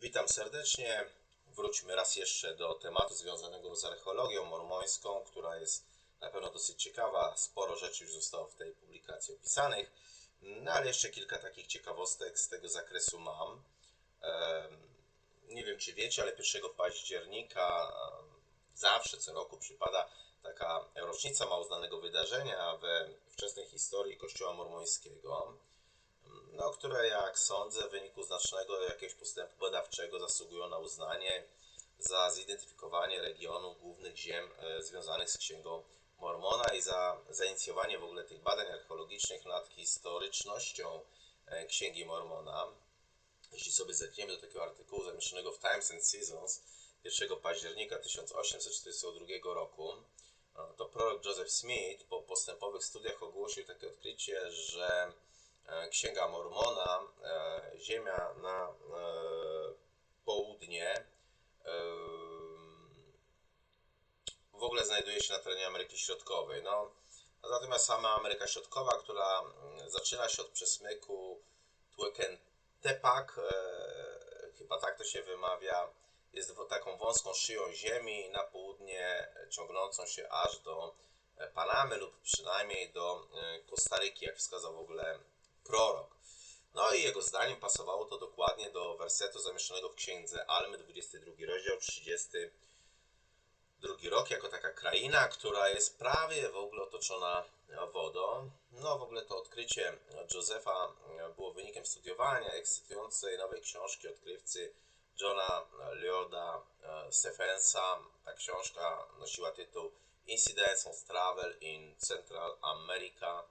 Witam serdecznie. Wróćmy raz jeszcze do tematu związanego z archeologią mormońską, która jest na pewno dosyć ciekawa. Sporo rzeczy już zostało w tej publikacji opisanych, no ale jeszcze kilka takich ciekawostek z tego zakresu mam. Nie wiem, czy wiecie, ale 1 października zawsze co roku przypada taka rocznica mało znanego wydarzenia we wczesnej historii Kościoła mormońskiego no, które jak sądzę w wyniku znacznego jakiegoś postępu badawczego zasługują na uznanie za zidentyfikowanie regionu głównych ziem e, związanych z Księgą Mormona i za zainicjowanie w ogóle tych badań archeologicznych nad historycznością e, Księgi Mormona. Jeśli sobie zerkniemy do takiego artykułu zamieszczonego w Times and Seasons 1 października 1842 roku, to prorok Joseph Smith po postępowych studiach ogłosił takie odkrycie, że Księga Mormona, e, ziemia na e, południe w ogóle znajduje się na terenie Ameryki Środkowej. No, natomiast sama Ameryka Środkowa, która mm, zaczyna się od przesmyku Tepak, chyba tak to się wymawia, jest taką wąską szyją ziemi na południe ciągnącą się aż do Panamy lub przynajmniej do Kostaryki, jak wskazał w ogóle prorok. No i jego zdaniem pasowało to dokładnie do wersetu zamieszczonego w księdze Almy, 22 rozdział, 32 rok, jako taka kraina, która jest prawie w ogóle otoczona wodą. No w ogóle to odkrycie Josefa było wynikiem studiowania ekscytującej nowej książki odkrywcy Johna Leoda Stephensa. Ta książka nosiła tytuł Incidents of Travel in Central America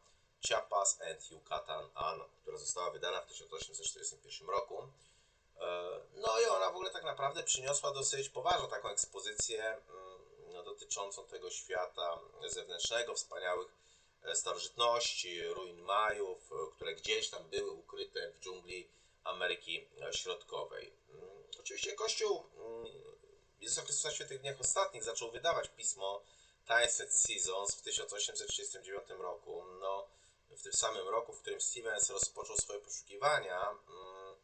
Chiapas and Yucatan An, która została wydana w 1841 roku. E, no i ona w ogóle tak naprawdę przyniosła dosyć poważną taką ekspozycję mm, no, dotyczącą tego świata zewnętrznego, wspaniałych e, starożytności, ruin Majów, e, które gdzieś tam były ukryte w dżungli Ameryki Środkowej. Mm, oczywiście Kościół mm, Jezusa Chrystusa w Świętych Dniach Ostatnich zaczął wydawać pismo Times and Seasons w 1839 roku. No, w tym samym roku, w którym Stevens rozpoczął swoje poszukiwania, mm,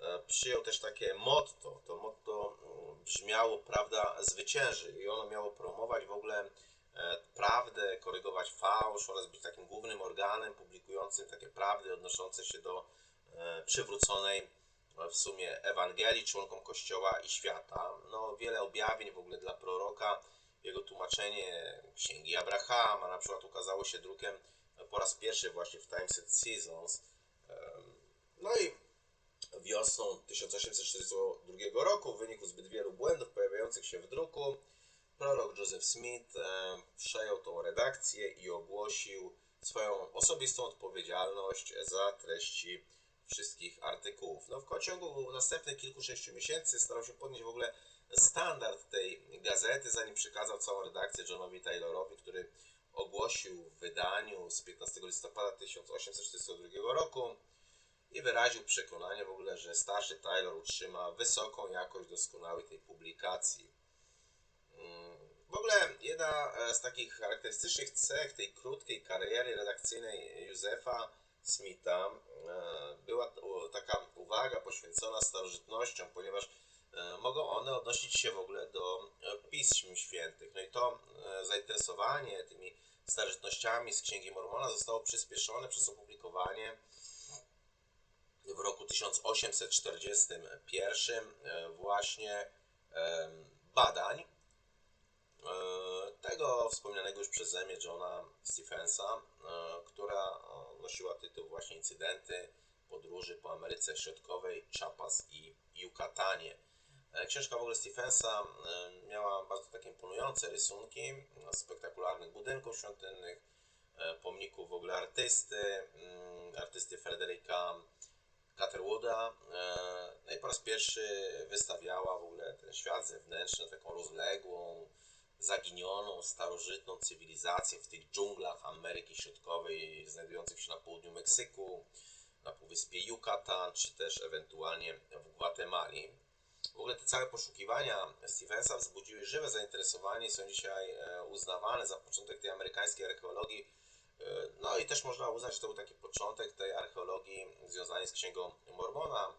e, przyjął też takie motto. To motto mm, brzmiało prawda zwycięży i ono miało promować w ogóle e, prawdę, korygować fałsz oraz być takim głównym organem publikującym takie prawdy odnoszące się do e, przywróconej w sumie Ewangelii członkom Kościoła i świata. No, wiele objawień w ogóle dla proroka, jego tłumaczenie Księgi Abrahama na przykład ukazało się drukiem po raz pierwszy właśnie w Times and Seasons. No i wiosną 1842 roku w wyniku zbyt wielu błędów pojawiających się w druku prorok Joseph Smith przejął tą redakcję i ogłosił swoją osobistą odpowiedzialność za treści wszystkich artykułów. No w ciągu następnych kilku sześciu miesięcy starał się podnieść w ogóle standard tej gazety, zanim przekazał całą redakcję Johnowi Taylorowi, który ogłosił wydaniu z 15 listopada 1842 roku i wyraził przekonanie w ogóle, że starszy Taylor utrzyma wysoką jakość doskonałej tej publikacji. Mm, w ogóle jedna z takich charakterystycznych cech tej krótkiej kariery redakcyjnej Józefa Smitha e, była taka uwaga poświęcona starożytnościom, ponieważ e, mogą one odnosić się w ogóle do pism świętych. No i to e, zainteresowanie tymi starożytnościami z Księgi Mormona zostało przyspieszone przez opublikowanie w roku 1841 e, właśnie badań e, tego wspomnianego już przeze mnie Johna Stephensa, e, która nosiła tytuł właśnie Incydenty podróży po Ameryce Środkowej, Chiapas i Yucatanie. E, książka w ogóle Stephensa e, miała bardzo takie imponujące rysunki spektakularnych budynków świątynnych, e, pomników w ogóle artysty, mm, artysty Frederica Catherwooda. No i po raz pierwszy wystawiała w ogóle ten świat zewnętrzny, taką rozległą, zaginioną, starożytną cywilizację w tych dżunglach Ameryki Środkowej, znajdujących się na południu Meksyku, na półwyspie Yucatan, czy też ewentualnie w Gwatemali. W ogóle te całe poszukiwania Stevensa wzbudziły żywe zainteresowanie i są dzisiaj e, uznawane za początek tej amerykańskiej archeologii. E, no i też można uznać, że to był taki początek tej archeologii związanej z Księgą Mormona.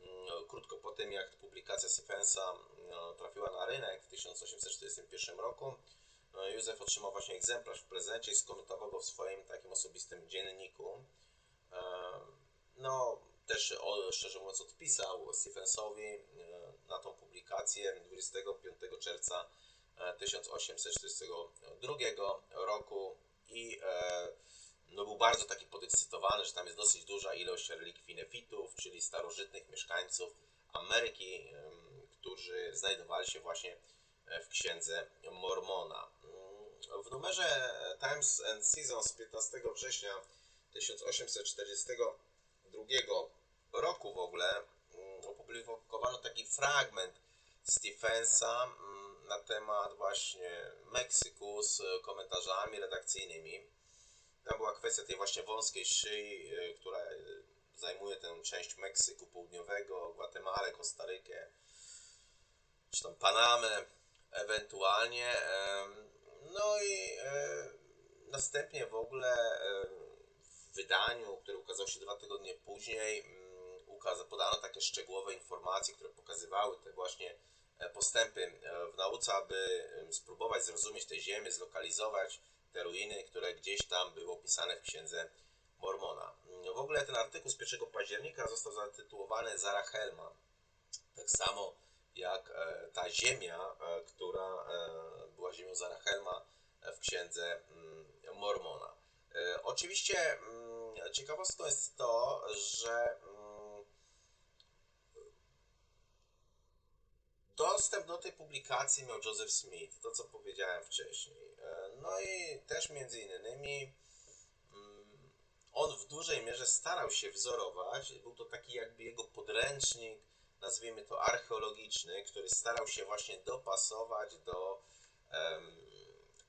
mm, krótko po tym, jak publikacja Stevensa no, trafiła na rynek w 1841 roku, no, Józef otrzymał właśnie egzemplarz w prezencie i skomentował go w swoim takim osobistym dzienniku. No, też szczerze mówiąc odpisał Stephensowi e, na tą publikację 25 czerwca 1842 e, roku i e, no, był bardzo taki podekscytowany, że tam jest dosyć duża ilość relikwii nefitów, czyli starożytnych mieszkańców Ameryki, którzy znajdowali się właśnie w księdze Mormona. Mm, w numerze Times and Seasons 15 września 1842 roku w ogóle fragment Stephensa mm, na temat właśnie Meksyku z komentarzami redakcyjnymi. Tam była kwestia tej właśnie wąskiej szyi, y, która zajmuje tę część Meksyku Południowego, Gwatemalę, Kostarykę, czy tam Panamę ewentualnie. No i e, następnie w ogóle e, w wydaniu, które ukazało się dwa tygodnie później, podano takie szczegółowe informacje, które pokazywały te właśnie e, postępy w nauce, aby spróbować zrozumieć te ziemię, zlokalizować te ruiny, które gdzieś tam były opisane w księdze Mormona. W ogóle ten artykuł z 1 października został zatytułowany Zarahelma. Tak samo jak e, ta ziemia, e, która e, była ziemią Zarahelma w księdze mm, Mormona. Oczywiście mm, ciekawostką jest to, że dostęp do tej publikacji miał Joseph Smith, to co powiedziałem wcześniej. No i też między innymi on w dużej mierze starał się wzorować, był to taki jakby jego podręcznik nazwijmy to archeologiczny, który starał się właśnie dopasować do um,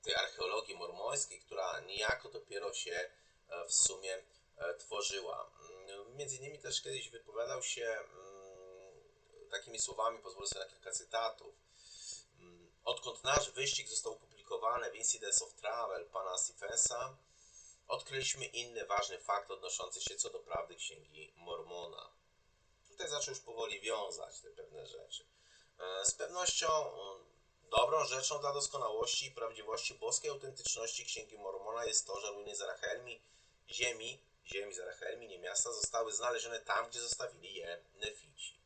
tej archeologii mormońskiej, która niejako dopiero się e, w sumie e, tworzyła. Mm, między innymi też kiedyś wypowiadał się takimi słowami, pozwolę sobie na kilka cytatów. Um, odkąd nasz wyścig został opublikowany w Incidents of Travel pana Stephensa, odkryliśmy inny ważny fakt odnoszący się co do prawdy Księgi Mormona tutaj zaczął już powoli wiązać te pewne rzeczy. E, z pewnością mm, dobrą rzeczą dla doskonałości i prawdziwości boskiej autentyczności Księgi Mormona jest to, że ruiny Zarachelmi, ziemi, ziemi Zarachelmi, nie miasta, zostały znalezione tam, gdzie zostawili je Nefici.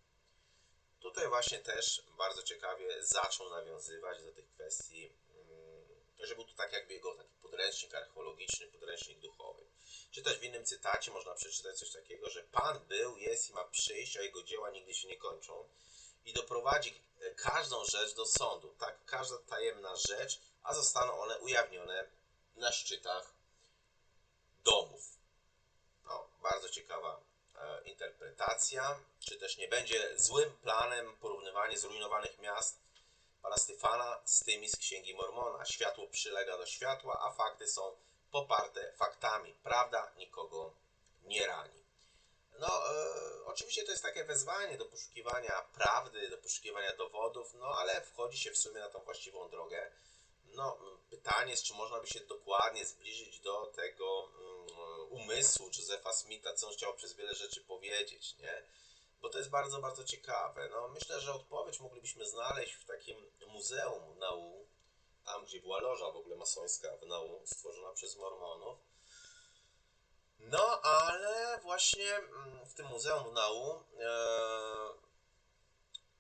Tutaj właśnie też bardzo ciekawie zaczął nawiązywać do tych kwestii, mm, że był to tak jakby jego taki podręcznik archeologiczny, podręcznik duchowy. Czy też w innym cytacie można przeczytać coś takiego, że Pan był, jest i ma przyjść, a jego dzieła nigdy się nie kończą i doprowadzi każdą rzecz do sądu, tak, każda tajemna rzecz, a zostaną one ujawnione na szczytach domów. No, bardzo ciekawa e, interpretacja. Czy też nie będzie złym planem porównywanie zrujnowanych miast pana Stefana z tymi z Księgi Mormona. Światło przylega do światła, a fakty są poparte faktami. Prawda nikogo nie rani. No, e, oczywiście to jest takie wezwanie do poszukiwania prawdy, do poszukiwania dowodów, no ale wchodzi się w sumie na tą właściwą drogę. No, pytanie jest, czy można by się dokładnie zbliżyć do tego um, umysłu Josepha Smitha, co on chciał przez wiele rzeczy powiedzieć, nie? Bo to jest bardzo, bardzo ciekawe. No, myślę, że odpowiedź moglibyśmy znaleźć w takim muzeum nauk, tam gdzie była loża w ogóle masońska w Nau, stworzona przez Mormonów. No, ale właśnie mm, w tym Muzeum Nau e,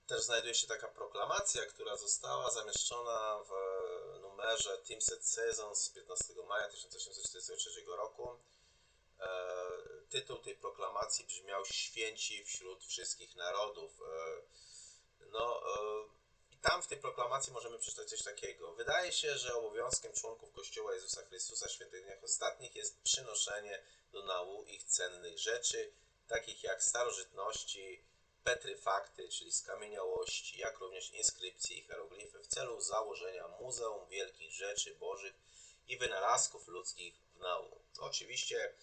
też znajduje się taka proklamacja, która została zamieszczona w numerze Timset Season z 15 maja 1843 roku. E, tytuł tej proklamacji brzmiał Święci wśród wszystkich narodów. E, no, e, tam w tej proklamacji możemy przeczytać coś takiego. Wydaje się, że obowiązkiem członków Kościoła Jezusa Chrystusa Świętych Dniach Ostatnich jest przynoszenie do nału ich cennych rzeczy, takich jak starożytności, petryfakty, czyli skamieniałości, jak również inskrypcje i hieroglify w celu założenia Muzeum Wielkich Rzeczy Bożych i Wynalazków Ludzkich w nału. Oczywiście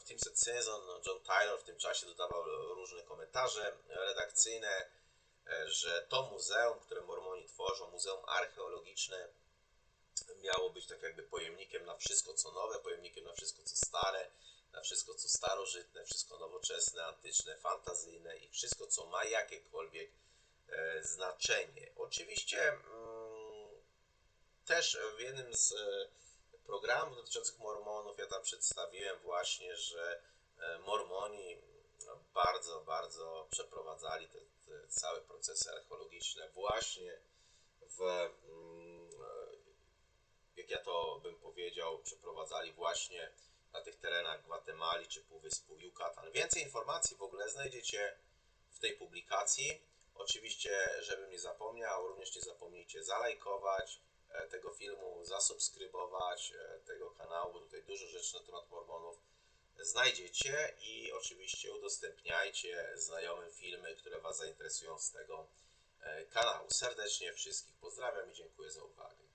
w tym sezon John Taylor w tym czasie dodawał różne komentarze redakcyjne, E, że to muzeum, które Mormoni tworzą, muzeum archeologiczne, miało być tak jakby pojemnikiem na wszystko co nowe, pojemnikiem na wszystko co stare, na wszystko co starożytne, wszystko nowoczesne, antyczne, fantazyjne i wszystko co ma jakiekolwiek e, znaczenie. Oczywiście mm, też w jednym z e, programów dotyczących Mormonów ja tam przedstawiłem właśnie, że e, Mormoni bardzo, bardzo przeprowadzali te, te całe procesy archeologiczne właśnie w, mm, e, jak ja to bym powiedział, przeprowadzali właśnie na tych terenach Gwatemali czy Półwyspu Yucatan. Więcej informacji w ogóle znajdziecie w tej publikacji. Oczywiście, żebym nie zapomniał, również nie zapomnijcie zalajkować tego filmu, zasubskrybować e, tego kanału, bo tutaj dużo rzeczy na temat Mormonów znajdziecie i oczywiście udostępniajcie znajomym filmy, które Was zainteresują z tego e, kanału. Serdecznie wszystkich pozdrawiam i dziękuję za uwagę.